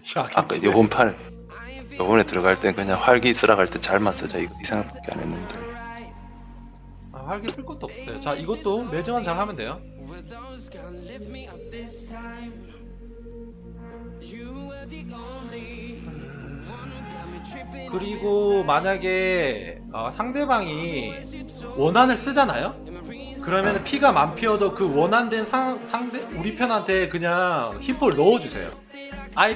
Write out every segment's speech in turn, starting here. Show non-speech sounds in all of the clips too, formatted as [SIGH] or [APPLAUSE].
[LAUGHS] 아까 요번 팔 요번에 들어갈 땐 그냥 활기 쓰라 갈 때 잘만 쓰자 이거 이 생각밖에 안 했는데 아, 활기 쓸 것도 없어요. 자, 이것도 매정한 잘 하면 돼요. 그리고 만약에 어, 상대방이 원한을 쓰잖아요? 그러면 피가 만 피어도 그 원한된 상, 상대 우리 편한테 그냥 힙볼 넣어주세요.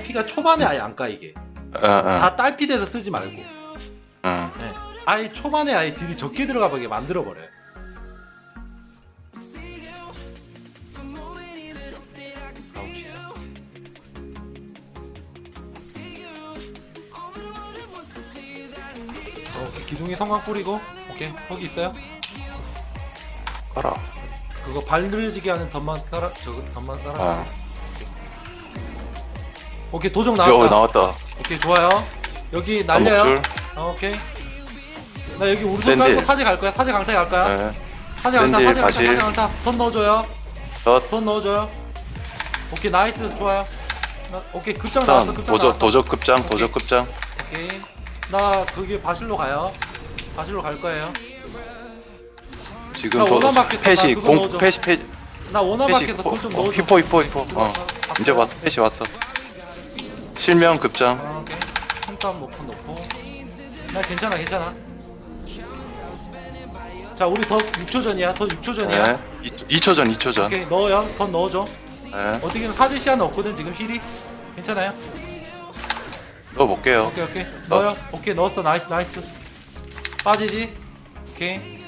피가 초반에 아예 안 까이게. 어 어 다 딸피돼서 쓰지 말고. 응. 네. 아예 초반에 아예 딜이 적게 들어가 보게 만들어 버려요. 가봅시다. 어, 기둥이 성광 뿌리고 오케이 거기 있어요. 가라 그거 발 늘어지게 하는 덧만 따라 저거 덧만 따라. 어 오케이 도적 나왔다. 나왔다 오케이 좋아요. 여기 날려요. 어, 오케이. 나 여기 샌들. 깔고 사제 갈 거야. 사제 강타 갈 거야. 네. 사제 강타, 사제 강타. 사제 강타. 돈 넣어줘요. 덧돈 넣어줘요. 오케이 나이스 좋아요. 나, 오케이 급장 스턴 나왔어. 급장 도적 나왔어. 도적 급장 오케이. 도적 급장 오케이. 나 그게 바실로 가요. 바실로 갈 거예요. 지금 나 도. 패시 공 넣어줘. 패시 패시 나 원화 패시 밖에서 어, 돈좀 어, 넣어줘. 히포 히포 히포 어 다- 이제 다 왔어 패시 왔어 실명 급장 아. 한땀 놓고 놓고. 나 괜찮아 괜찮아. 자 우리 더 6초 전이야. 더 6초 전이야. 네 2초 전 2초 전 오케이 넣어요. 더 넣어줘. 네. 어떻게든 사제 시야는 없거든 지금 힐이. 괜찮아요? 넣어볼게요 오케이 오케이 넣어요. 오케이 넣었어. 나이스 나이스. 빠지지. 오케이.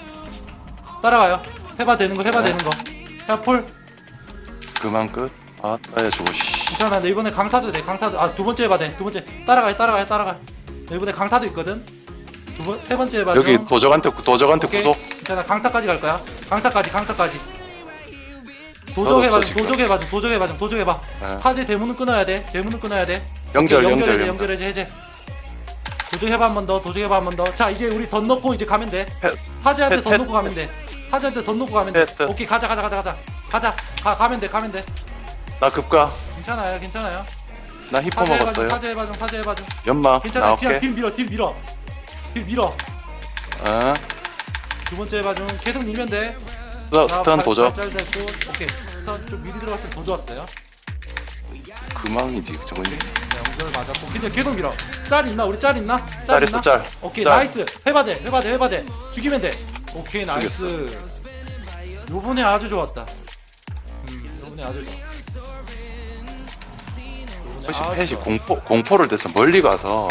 따라가요. 해봐 되는 거 해봐 네. 되는 거. 야 폴. 그만 끝. 아, 따야주고 씨. 괜찮아. 나 이번에 강타도 돼. 강타도. 아 두 번째 해봐 돼. 두 번째. 따라가요 따라가요 따라가. 나 이번에 강타도 있거든. 두 번 세 번째 해봐. 여기 좀. 도적한테 도적한테 오케이. 구속. 괜찮아. 강타까지 갈 거야. 강타까지 강타까지. 도적 해봐 없어, 좀 지금. 도적 해봐 좀 도적 해봐 좀 도적 해봐. 네. 사제 대문은 끊어야 돼. 대문은 끊어야 돼. 영절 영절 연결해제 영절. 연결해제 해제 도적 해봐 한 번 더 도적 해봐 한 번 더 자 이제 우리 덧 넣고 이제 가면 돼 펫, 사제한테 펫, 덧 펫. 넣고 가면 돼 사제한테 덧 넣고 가면 돼 펫. 오케이 가자 가자 가자 가자 가자 가 가면 돼 가면 돼 나 급가. 괜찮아요 괜찮아요. 나좀 먹었어요. 사제 해봐 좀 사제 해봐 좀 연막 괜찮아 그냥 나올게. 딜 밀어 딜 밀어. 딜 밀어. 어. 두 번째 해봐 좀 계속 밀면 돼. 스, 스턴 도적. 잘 됐고. 오케이. 스턴 좀 미리 들어갔으면 더 좋았어요. 그망이지 저거. 네 연결 맞았고. 근데 계속 밀어. 짤 있나? 우리 짤 있나? 짤 있나? 짤. 오케이 짤. 나이스. 해봐 돼 해봐 돼 해봐 돼. 죽이면 돼. 오케이 나이스. 요번에 아주 좋았다. 음 요번에 아주 좋았어 아주 패시 좋았어. 공포 공포를 대서 멀리 가서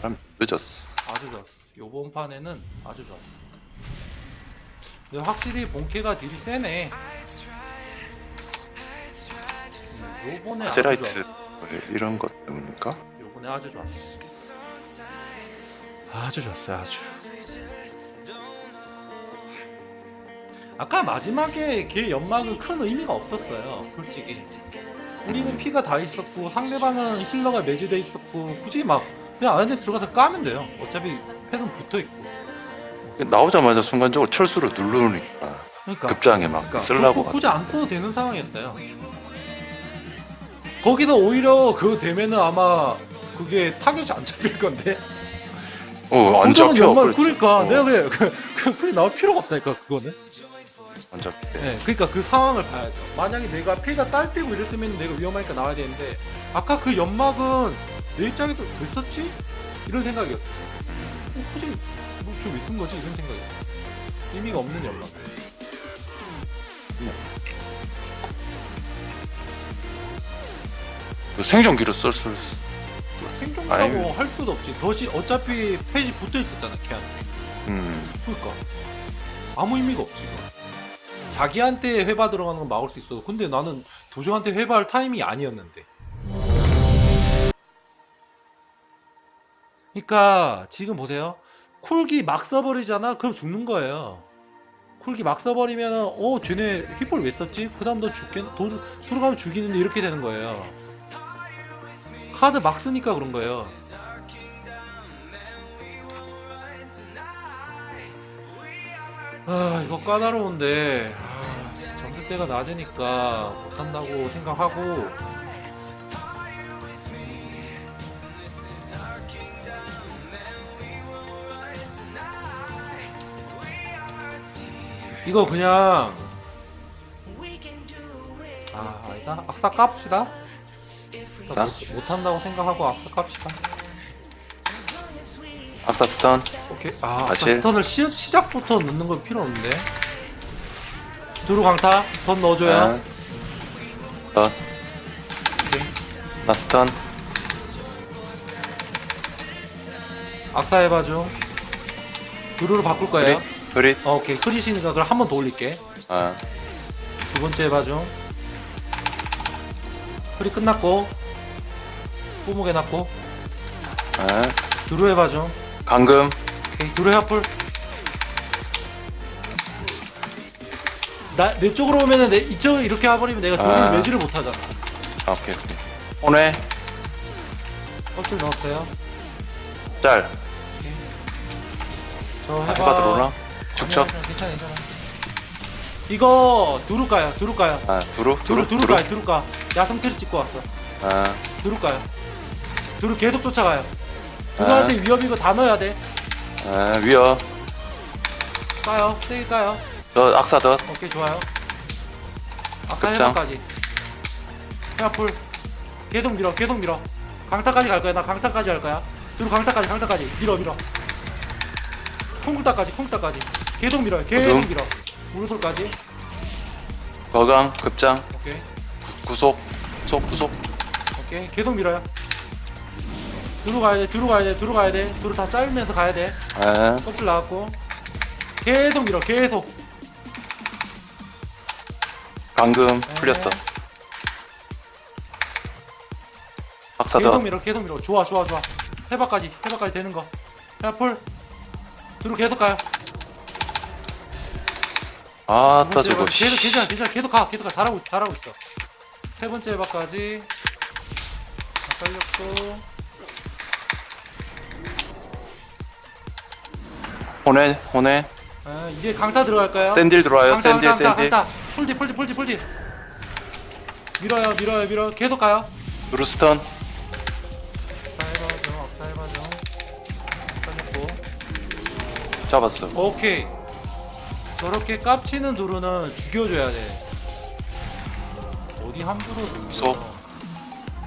사람 늦었어. 아주 좋았어. 요번 판에는 아주 좋았어. 근데 확실히 본캐가 딜이 세네. 음, 요번에 아주 아제라이트 좋았어. 뭐 이런 것 때문일까? 요번에 아주 좋았어. 아주 좋았어 아주. 아까 마지막에 걔 연막은 큰 의미가 없었어요 솔직히 우리는 피가 다 있었고 상대방은 힐러가 매주돼 있었고 굳이 막 그냥 안에 들어가서 까면 돼요 어차피 패는 붙어 있고 나오자마자 순간적으로 철수를 누르니까 그러니까 급장에 막 그러니까 쓰려고. 굳이 안 써도 되는 상황이었어요. 거기서 오히려 그 되면은 아마 그게 타겟이 안 잡힐 건데. 어, 안 도전은 잡혀. 연말. 그러니까 어, 내가 그래 [LAUGHS] 그, 그, 그게 나올 필요가 없다니까 그거는. 안 잡혀. 네, 그러니까 그 상황을 봐야죠. 만약에 내가 피가 딸피고 이랬으면 내가 위험하니까 나와야 되는데 아까 그 연막은 내 입장에서 왜 썼지? 이런 생각이었어. 어, 굳이 뭐저왜 쓴 거지? 이런 생각이었어. 의미가 없는 연막. 그 생존기로 쓸 수. 생존하고 아이고. 할 수도 없지. 덫이 어차피 페이지 붙어 있었잖아, 걔한테. 음. 그러니까 아무 의미가 없지. 이거. 자기한테 회바 들어가는 건 막을 수 있어. 근데 나는 도저한테 회바할 타임이 아니었는데. 그러니까 지금 보세요. 쿨기 막 써버리잖아. 그럼 죽는 거예요. 쿨기 막 써버리면 어 쟤네 휘볼 왜 썼지? 그 다음 너 죽겠 도, 들어가면 죽이는데 이렇게 되는 거예요. 카드 막 쓰니까 그런 거예요. 아 이거 까다로운데. 아, 점수대가 낮으니까 못한다고 생각하고. 이거 그냥. 아 아니다. 악사 깝시다. 나 못한다고 생각하고 악사 깝시다. 악사 스턴 오케이 아 악사 사실- 스턴을 시, 시작부터 넣는 건 필요 없는데 두루 강타 턴 넣어줘요 네. 턴. 오케이. 나 스턴. 악사 해봐줘 두루로 바꿀 거예요 프릿. 어, 오케이 흐리시니까 그럼 한번 더 올릴게 어. 두 번째 해봐줘 흐리 끝났고 뽀목 해놨고 어. 두루 해봐줘 감금. 오케이 두루 해플 나, 내 쪽으로 오면은 내 이쪽 이렇게 해버리면 내가 두루를 아. 매지를 못하잖아 아, 오케이, 오케이. 혼회. 껍질 넣었어요 짤. 저 해봐 들어오나? 축척. 아니야, 괜찮아 괜찮아 이거 두루 까요 두루 까요 아, 두루? 두루 두루? 두루 까요 두루 까 야성태를 찍고 왔어 아, 두루 까요 두루 계속 쫓아가요 두루한테 위협이고 다 넣어야 돼. 아, 위어. 까요. 세게 까요. 너 악사 덧. 오케이 좋아요. 아까 급장. 해바까지. 해바풀 계속 밀어 계속 밀어. 강타까지 갈 거야. 나 강타까지 할 거야. 두루 강타까지 강타까지. 밀어 밀어. 콩국타까지 콩국타까지. 계속 밀어요. 계속 어둠. 밀어. 우르솔까지. 거강. 급장. 오케이. 구속. 구속, 구속. 오케이. 계속 밀어요 두루 가야 돼 두루 가야 돼 두루 가야 돼. 두루 다 짧으면서 가야 돼. 아, 껍질 나왔고. 계속 밀어 계속. 감금. 네. 풀렸어. 악사 계속 덧. 밀어 계속 밀어. 좋아 좋아 좋아. 해바까지 해바까지 되는 거. 해바풀. 두루 계속 가요. 아, 두 번째 따지고. 해봐. 계속 괜찮아 괜찮아. 계속 가 계속 가. 잘하고 있- 잘하고 있어. 세 번째 해바까지. 다 깔렸고 혼회, 혼회. 아, 이제 강타 들어갈까요? 샌딜 들어와요. 강타 샌딜, 강타 샌딜. 강타 폴디 폴디 폴디 폴디 밀어요 밀어요 밀어 계속 가요 두루 스턴. 악사 해봐죠 악사 해봐죠 깔렸고 잡았어. 오케이 저렇게 깝치는 두루는 죽여줘야 돼 어디 함부로 쏙.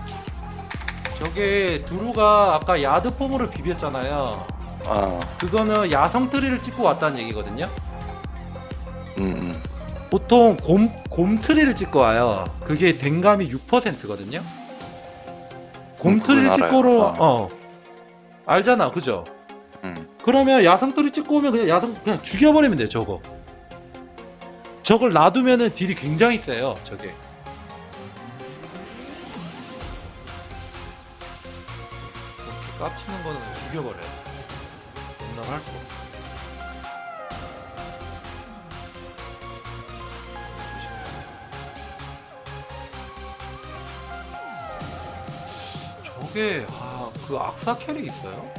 죽여 저게 두루가 아까 야드 폼으로 비볐잖아요 아, 그거는 야성 트리를 찍고 왔다는 얘기거든요. 음, 음. 보통 곰, 곰 트리를 찍고 와요. 그게 댕감이 6%거든요. 곰 음, 트리를 찍고로 알아요. 어. 알잖아 그죠? 음. 그러면 야성 트리 찍고 오면 그냥 야성 그냥 죽여버리면 돼요 저거. 저걸 놔두면은 딜이 굉장히 세요 저게. 이렇게 깝치는 거는 죽여버려요 농담 할수 없어 저게 아 그 악사 캐릭 있어요?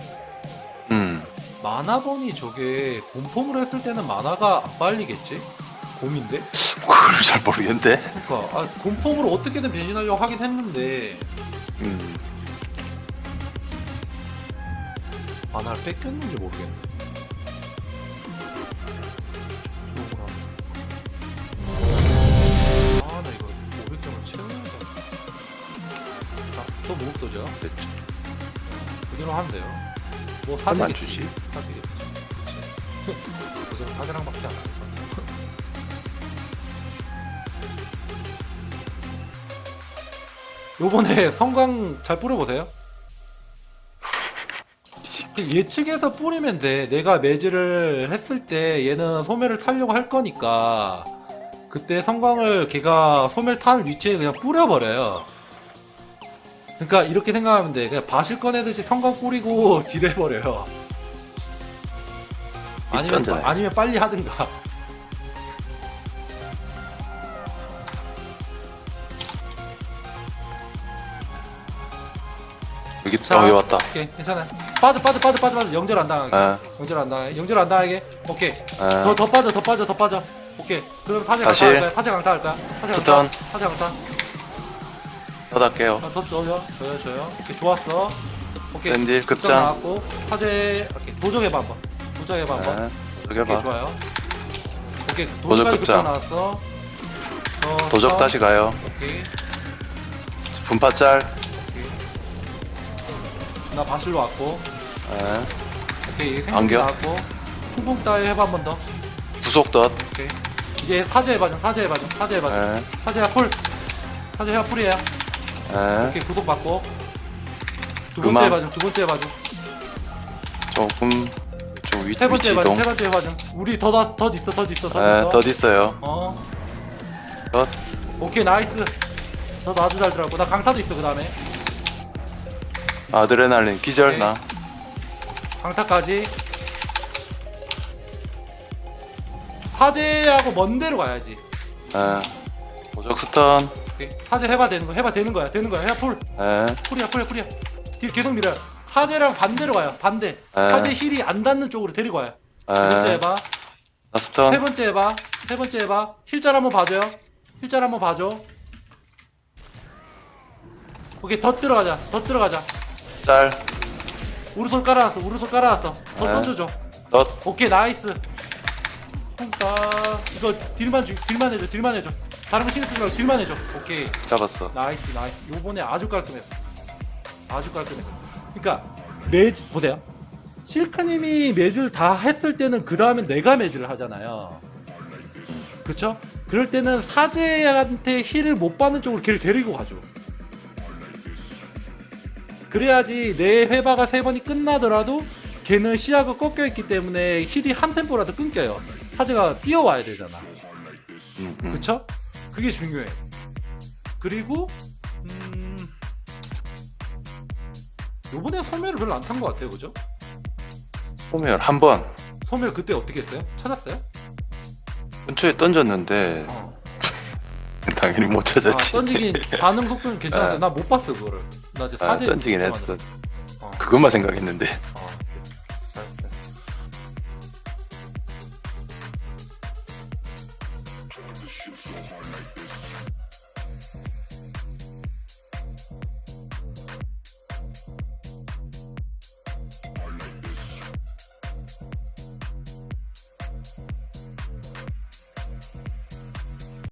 음. 만화본이 저게 본폼으로 했을 때는 만화가 안 빨리겠지? 곰인데? [LAUGHS] 그걸 잘 모르겠는데. 그러니까 아, 곰폼으로 어떻게든 변신하려고 하긴 했는데 음. 만화를 뺏겼는지 모르겠네. 아 나 이거 500점을 채우는 거. 자또 무급도죠? 됐죠. 그대로 하면 돼요. 뭐 얼마 안. 주지? 사되겠지. 그치. 그저 사대랑밖에 안 하니까. 요번에 성광 잘 뿌려보세요. 그 예측해서 뿌리면 돼. 내가 매즈를 했을 때 얘는 소멸을 타려고 할 거니까 그때 성광을 걔가 소멸 타는 위치에 그냥 뿌려버려요. 그러니까 이렇게 생각하면 돼. 그냥 밭을 꺼내듯이 성광 뿌리고 [LAUGHS] 딜해버려요. 아니면. 아니면 빨리 하든가. 여기, 자. 어, 여기 왔다. 오케이, 괜찮아요. 빠져, 빠져, 빠져, 빠져, 빠져. 영절 안 당하게. 아, 영절 안 당하게. 영절 안 당하게. 오케이. 아. 더, 더 빠져, 더 빠져, 더 빠져. 오케이. 그럼 사제 다시. 강타 할까요? 사제 강타 할까요? 사제 스턴. 강타. 사제 강타. 받을게요. 아, 더 줘요. 줘요, 줘요. 오케이, 좋았어. 오케이. 샌딜, 급장. 나왔고. 사제, 오케이. 도적해봐, 한번. 도적해봐, 한번. 아, 여기 오케이, 봐. 좋아요. 오케이 도적 도적까지 급장. 급장 나왔어 어, 도적 스턴. 다시 가요. 오케이 분파 짤. 오케이 나 바실로 왔고 예. 오케이 안겨? 나왔고 풍풍 따위 해봐 한 번 더 구속 덧. 오케이 이제 사제 해봐줘 사제 해봐줘 사제 해봐줘 예. 사제야 풀 사제야 풀이야 예. 오케이 구독 받고 두. 번째 해봐줘 두 번째 해봐줘 조금 좀 위치 세 번째 위치 해봐줘 이동. 세 번째 해봐줘 우리 더더 덧 있어 덧 있어 덧 예. 있어 덧 있어요. 어 덧. 오케이 나이스 덧 아주 잘 들어갔고 나 강타도 있어 그 다음에 아드레날린 기절. 나. 강타까지 사제하고 먼 데로 가야지 예. 도적 스턴. 오케이. 사제 해봐 되는 거 해봐 되는 거야 되는 거야 해봐 풀 예. 풀이야 풀이야 풀이야 뒤 계속 밀어요 사제랑 반대로 가요 반대 에. 사제 힐이 안 닿는 쪽으로 데리고 와요 두 번째 예. 해봐 나 세 스턴. 번째 해봐 세 번째 해봐 힐잘 한번 봐줘요 힐잘 한번 봐줘 오케이 덧 들어가자 덧 들어가자 짤. 우르솔 깔아놨어 우르솔 깔아놨어. 덧 에. 던져줘. 덧. 오케이 나이스. 그러니까 이거 딜만 주, 딜만 해줘 딜만 해줘. 다른 거 신경 쓰지 말고 딜만 해줘. 오케이. 잡았어. 나이스 나이스. 요번에 아주 깔끔했어. 아주 깔끔했어. 그러니까 매즈 보세요. 실크님이 매즈를 다 했을 때는 그 다음에 내가 매즈를 하잖아요. 그쵸? 그럴 때는 사제한테 힐을 못 받는 쪽으로 걔를 데리고 가죠 그래야지 내 회바가 세 번이 끝나더라도 걔는 시야가 꺾여 있기 때문에 힐이 한 템포라도 끊겨요 사제가 뛰어와야 되잖아 음, 음. 그쵸? 그게 중요해. 그리고 음 요번에 소멸을 별로 안 탄 것 같아요, 그죠? 소멸 한 번. 소멸 그때 어떻게 했어요? 찾았어요? 근처에 던졌는데 어. [LAUGHS] 당연히 못 아, 찾았지. 던지긴 반응 속도는 괜찮은데 아. 나못 봤어 그거를. 나 이제 아, 사제 던지긴 했어. 어. 그것만 생각했는데. 어.